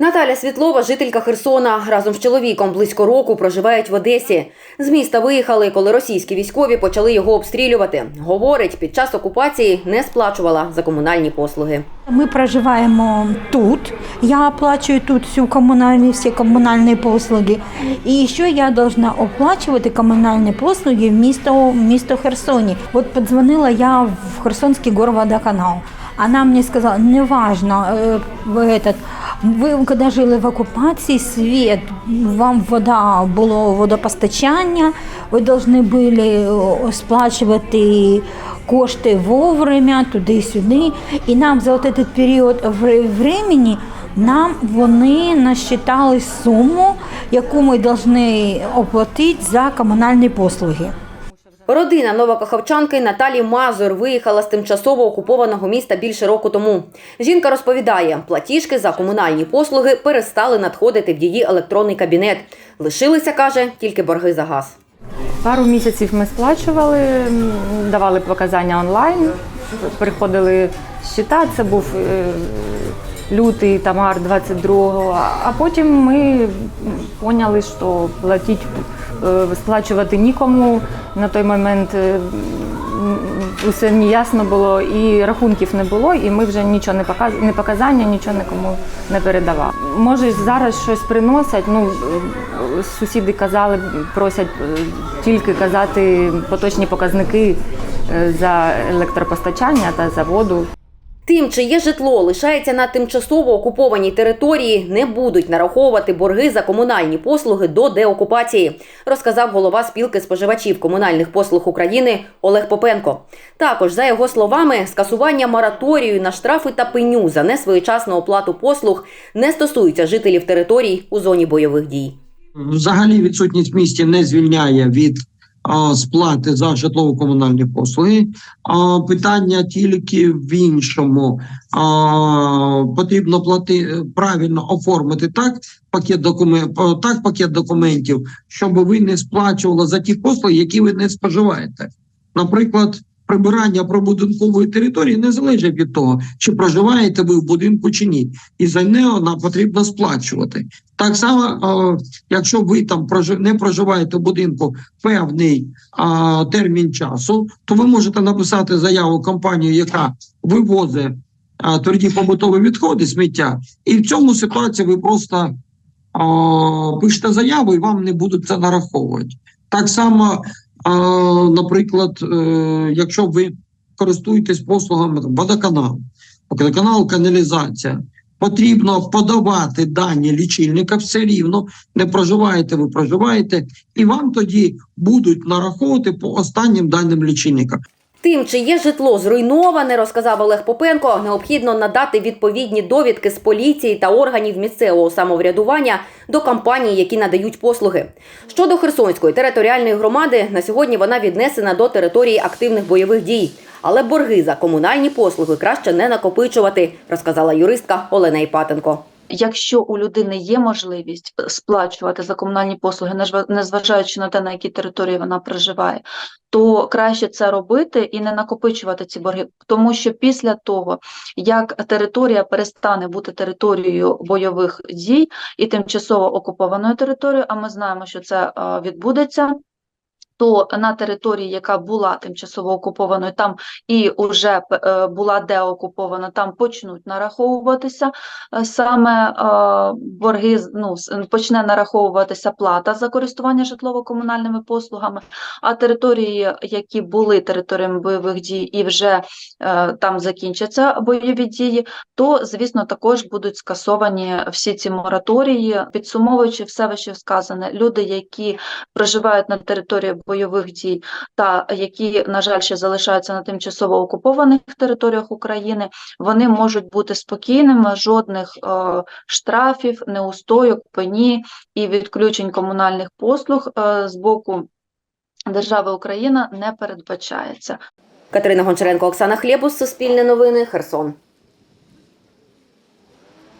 Наталя Світлова, жителька Херсона, разом з чоловіком близько року проживають в Одесі. З міста виїхали, коли російські військові почали його обстрілювати. Говорить, під час окупації не сплачувала за комунальні послуги. Ми проживаємо тут. Я оплачую тут всю комунальні, всі комунальні послуги. І ще я должна оплачувати комунальні послуги в місто, в місто Херсоні. От подзвонила я в Херсонський горводоканал. Она мне сказала, неважно, э, вы этот, ви коли жили в окупації, світ, вам вода було водопостачання, ви повинні були сплачувати кошти вовремя, туди-сюди. І нам за этот період времени нам вони насчитали суму, яку ми повинні оплатити за комунальні послуги. Родина новокаховчанки Наталі Мазур виїхала з тимчасово окупованого міста більше року тому. Жінка розповідає, платіжки за комунальні послуги перестали надходити в її електронний кабінет. Лишилися, каже, тільки борги за газ. Пару місяців ми сплачували, давали показання онлайн, приходили щита, це був е, лютий тамар 22-го, а потім ми поняли, що платити, е, сплачувати нікому. На той момент е, усе неясно було, і рахунків не було, і ми вже нічого не показ... не показання, нічого нікому не передавали. Може, зараз щось приносять. Ну е, сусіди казали, просять е, тільки казати поточні показники за електропостачання та за воду. Тим, чиє житло лишається на тимчасово окупованій території, не будуть нараховувати борги за комунальні послуги до деокупації, розказав голова спілки споживачів комунальних послуг України Олег Попенко. Також, за його словами, скасування мораторію на штрафи та пеню за несвоєчасну оплату послуг не стосується жителів територій у зоні бойових дій. Взагалі відсутність в місті не звільняє від сплати за житлово-комунальні послуги. А, питання тільки в іншому. Потрібно плати правильно оформити так пакет документ, так пакет документів, щоб ви не сплачували за ті послуги, які ви не споживаєте. Наприклад. Прибирання прибудинкової території не залежить від того, чи проживаєте ви в будинку чи ні, і за нього нам потрібно сплачувати. Так само, е, якщо ви там не проживаєте в будинку певний термін часу, то ви можете написати заяву компанію, яка вивозить тверді побутові відходи, сміття, і в цьому ситуації ви просто пишете заяву і вам не будуть це нараховувати. Так само, а, наприклад, е, якщо ви користуєтесь послугами водоканал, водоканал, каналізація. Потрібно подавати дані лічильника все рівно, не проживаєте, ви проживаєте, і вам тоді будуть нараховувати по останнім даним лічильника. Тим, чиє житло зруйноване, розказав Олег Попенко, необхідно надати відповідні довідки з поліції та органів місцевого самоврядування до компаній, які надають послуги. Щодо Херсонської територіальної громади, на сьогодні вона віднесена до території активних бойових дій. Але борги за комунальні послуги краще не накопичувати, розказала юристка Олена Іпатенко. Якщо у людини є можливість сплачувати за комунальні послуги, незважаючи на те, на якій території вона проживає, то краще це робити і не накопичувати ці борги, тому що після того, як територія перестане бути територією бойових дій і тимчасово окупованою територією, а ми знаємо, що це е, відбудеться. То на території, яка була тимчасово окупованою, там і вже е, була деокупована, там почнуть нараховуватися е, саме е, борги, ну, почне нараховуватися плата за користування житлово-комунальними послугами, а території, які були територіями бойових дій і вже там закінчаться бойові дії, то, звісно, також будуть скасовані всі ці мораторії. Підсумовуючи все вище сказане, люди, які проживають на території бойових дій та які, на жаль, ще залишаються на тимчасово окупованих територіях України, вони можуть бути спокійними, жодних е, штрафів, неустойок, пені і відключень комунальних послуг е, з боку держави Україна не передбачається. Катерина Гончаренко, Оксана Хлєбус, Суспільне новини, Херсон.